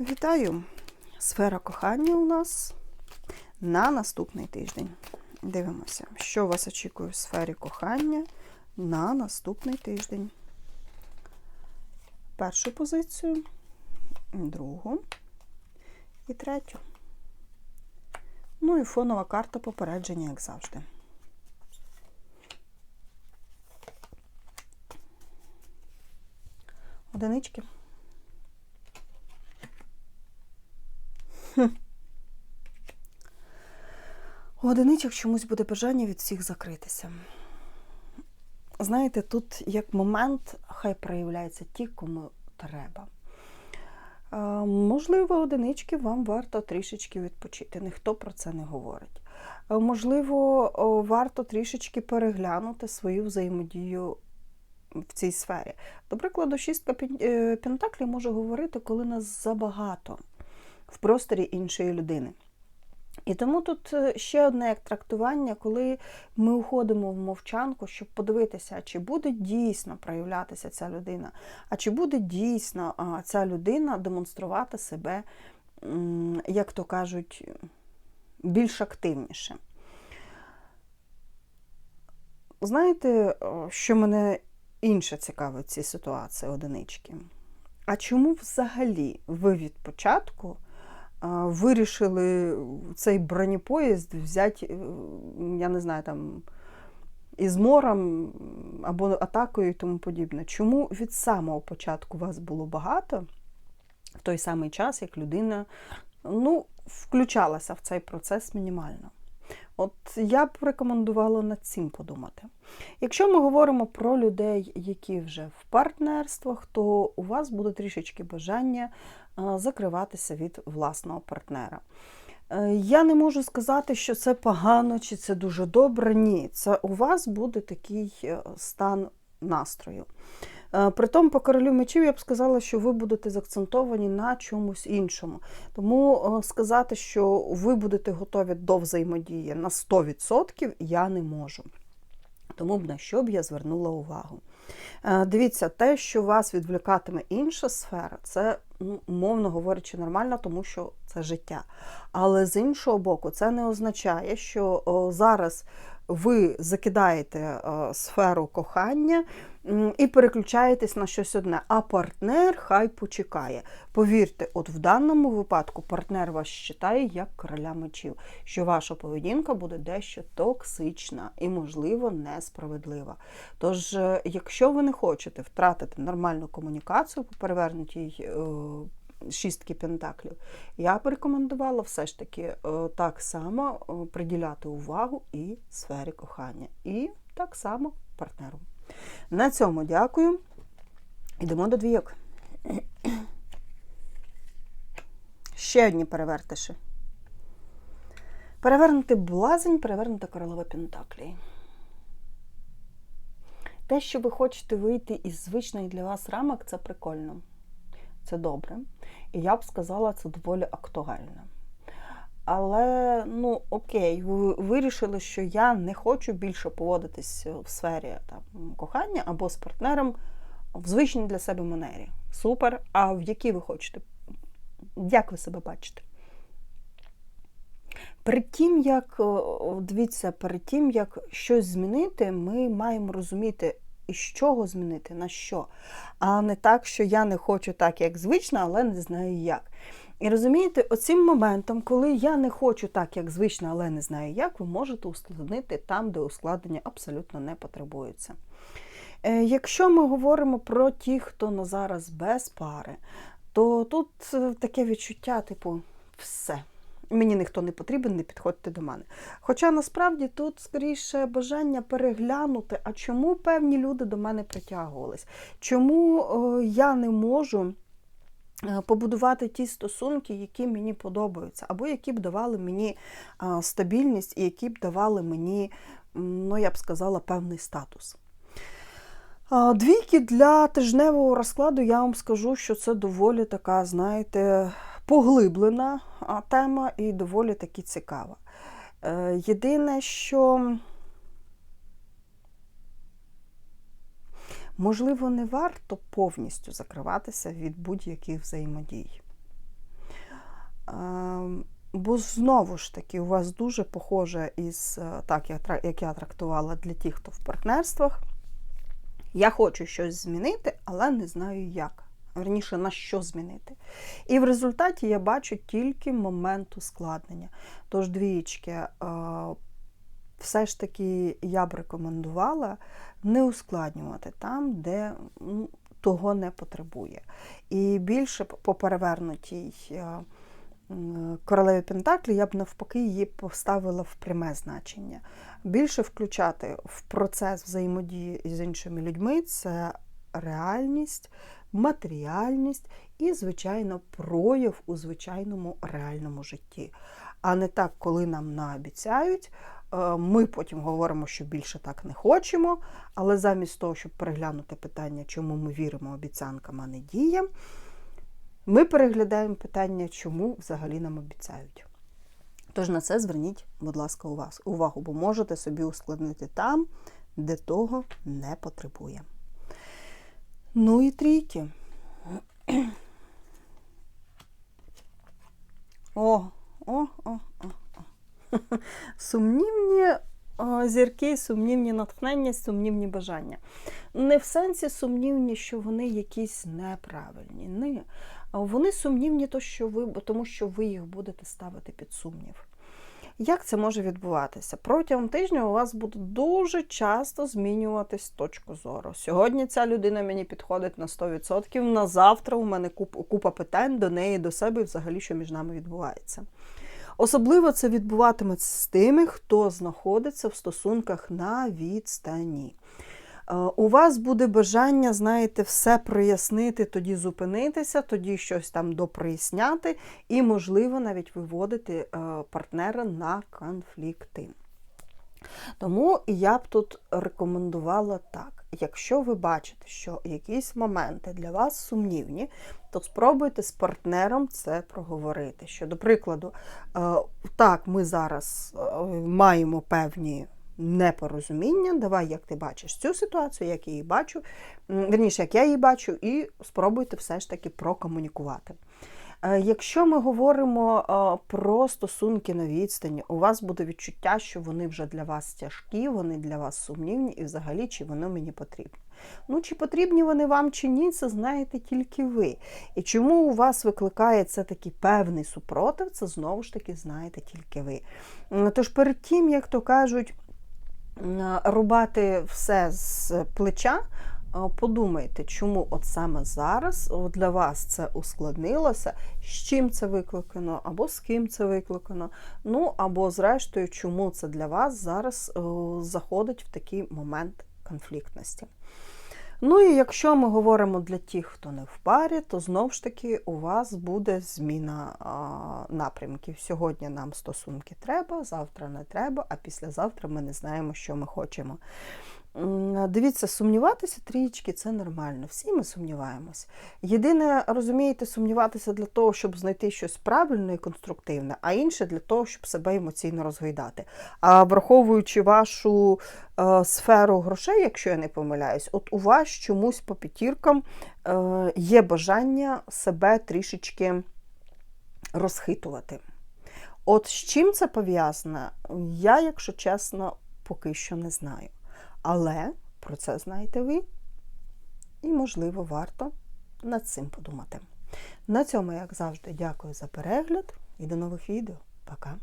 Вітаю! Сфера кохання у нас на наступний тиждень. Дивимося, що вас очікує в сфері кохання на наступний тиждень. Першу позицію, другу і третю. Ну і фонова карта попередження, як завжди. Одинички. У одиничок чомусь буде бажання від всіх закритися. Знаєте, тут як момент хай проявляються ті, кому треба. Можливо, одинички вам варто трішечки відпочити. Ніхто про це не говорить. Можливо, варто трішечки переглянути свою взаємодію в цій сфері. До прикладу, шістка е, пентаклів може говорити, коли нас забагато в просторі іншої людини. І тому тут е, ще одне як трактування, коли ми уходимо в мовчанку, щоб подивитися, чи буде дійсно проявлятися ця людина, а чи буде дійсно ця людина демонструвати себе, як то кажуть, більш активніше. Знаєте, що мене інше цікавить в цій ситуації одинички? А чому взагалі ви від початку вирішили цей бронепоїзд взяти, е, я не знаю, там із мором або атакою і тому подібне? Чому від самого початку вас було багато в той самий час, як людина ну, включалася в цей процес мінімально? От я б рекомендувала над цим подумати. Якщо ми говоримо про людей, які вже в партнерствах, то у вас буде трішечки бажання е, закриватися від власного партнера. Е, Я не можу сказати, що це погано чи це дуже добре. Ні, це у вас буде такий е, стан настрою. Е, Притом, по королю мечів я б сказала, що ви будете заакцентовані на чомусь іншому. Тому е, сказати, що ви будете готові до взаємодії на 100% я не можу. Тому б на що б я звернула увагу. Е, Дивіться, те, що вас відволікатиме інша сфера, це, ну, умовно говорячи, нормально, тому що це життя. Але з іншого боку, це не означає, що зараз ви закидаєте сферу кохання і переключаєтесь на щось одне, а партнер хай почекає. Повірте, от в даному випадку партнер вас вважає як короля мечів, що ваша поведінка буде дещо токсична і, можливо, несправедлива. Тож, е, якщо ви не хочете втратити нормальну комунікацію по перевернутій е, шістки пентаклів, я б рекомендувала все ж таки е, так само е, приділяти увагу і сфері кохання, і так само партнеру. На цьому дякую. Йдемо до двійок. Ще одні перевертиші. Перевернути блазень, перевернута королева Пентаклей. Те, що ви хочете вийти із звичних для вас рамок, це прикольно. Це добре. І я б сказала, це доволі актуально. Але, ну, окей, ви вирішили, що я не хочу більше поводитись в сфері там, кохання або з партнером в звичній для себе манері. Супер. А в якій ви хочете? Як ви себе бачите? Перед тим, як дивіться, перед тим, як щось змінити, ми маємо розуміти, із чого змінити, на що. А не так, що я не хочу так, як звично, але не знаю як. І розумієте, оцим моментом, коли я не хочу так, як звично, але не знаю як, ви можете ускладнити там, де ускладнення абсолютно не потребується. Е, Якщо ми говоримо про ті, хто на зараз без пари, то тут е, таке відчуття, типу, все. Мені ніхто не потрібен, не підходьте до мене. Хоча насправді тут скоріше бажання переглянути, а чому певні люди до мене притягувались? Чому е, я не можу е, побудувати ті стосунки, які мені подобаються, або які б давали мені е, стабільність і які б давали мені, ну я б сказала, певний статус. Двійки для тижневого розкладу я вам скажу, що це доволі така, знаєте, поглиблена тема і доволі таки цікава. Е, Єдине, що можливо не варто повністю закриватися від будь-яких взаємодій. Ем, Бо знову ж таки, у вас дуже похоже із е, так, як я трактувала для тих, хто в партнерствах. Я хочу щось змінити, але не знаю як. Верніше, на що змінити. І в результаті я бачу тільки момент ускладнення. Тож, двічки, е, все ж таки я б рекомендувала не ускладнювати там, де ну, того не потребує. І більше по перевернутій е, королеві Пентаклі я б навпаки її поставила в пряме значення. Більше включати в процес взаємодії з іншими людьми це реальність, матеріальність і, звичайно, прояв у звичайному реальному житті. А не так, коли нам наобіцяють. е, Ми потім говоримо, що більше так не хочемо, але замість того, щоб переглянути питання, чому ми віримо обіцянкам, а не діям, ми переглядаємо питання, чому взагалі нам обіцяють. Тож на це зверніть, будь ласка, увагу, бо можете собі ускладнити там, де того не потребує. Ну і трійки. О, о, о, о, о. Сумнівні зірки, сумнівні натхнення, сумнівні бажання. Не в сенсі сумнівні, що вони якісь неправильні. Ні. Вони сумнівні, то, що ви, тому що ви їх будете ставити під сумнів. Як це може відбуватися? Протягом тижня у вас буде дуже часто змінюватись точку зору. Сьогодні ця людина мені підходить на 100%, на завтра у мене куп, купа питань до неї, до себе і взагалі, що між нами відбувається. Особливо це відбуватиметься з тими, хто знаходиться в стосунках на відстані. Е, У вас буде бажання, знаєте, все прояснити, тоді зупинитися, тоді щось там допроясняти і, можливо, навіть виводити е, партнера на конфлікти. Тому я б тут рекомендувала так. Якщо ви бачите, що якісь моменти для вас сумнівні, то спробуйте з партнером це проговорити. Що, до прикладу, е, так, ми зараз маємо певні непорозуміння. Давай, як ти бачиш цю ситуацію, як я її бачу, верніше, як я її бачу, і спробуйте все ж таки прокомунікувати. Е, Якщо ми говоримо е, про стосунки на відстані, у вас буде відчуття, що вони вже для вас тяжкі, вони для вас сумнівні, і взагалі чи вони мені потрібні. Ну, чи потрібні вони вам чи ні, це знаєте тільки ви. І чому у вас викликає це такий певний супротив, це знову ж таки знаєте тільки ви. Тож перед тим, як то кажуть, рубати все з плеча, Подумайте, чому от саме зараз для вас це ускладнилося, з чим це викликано, або з ким це викликано. Ну або, зрештою, чому це для вас зараз е, заходить в такий момент конфліктності. Ну і якщо ми говоримо для тих, хто не в парі, то знову ж таки у вас буде зміна а, напрямків. Сьогодні нам стосунки треба, завтра не треба, а післязавтра ми не знаємо, що ми хочемо. Дивіться, сумніватися трієчки це нормально. Всі ми сумніваємось. Єдине, розумієте, сумніватися для того, щоб знайти щось правильне і конструктивне, а інше для того, щоб себе емоційно розгойдати. А враховуючи вашу е, сферу грошей, якщо я не помиляюсь, от у вас чомусь по п'ятіркам е, є бажання себе трішечки розхитувати. От з чим це пов'язано, я, якщо чесно, поки що не знаю. Але про це знаєте ви, і, можливо, варто над цим подумати. На цьому, як завжди, дякую за перегляд і до нових відео. Пока!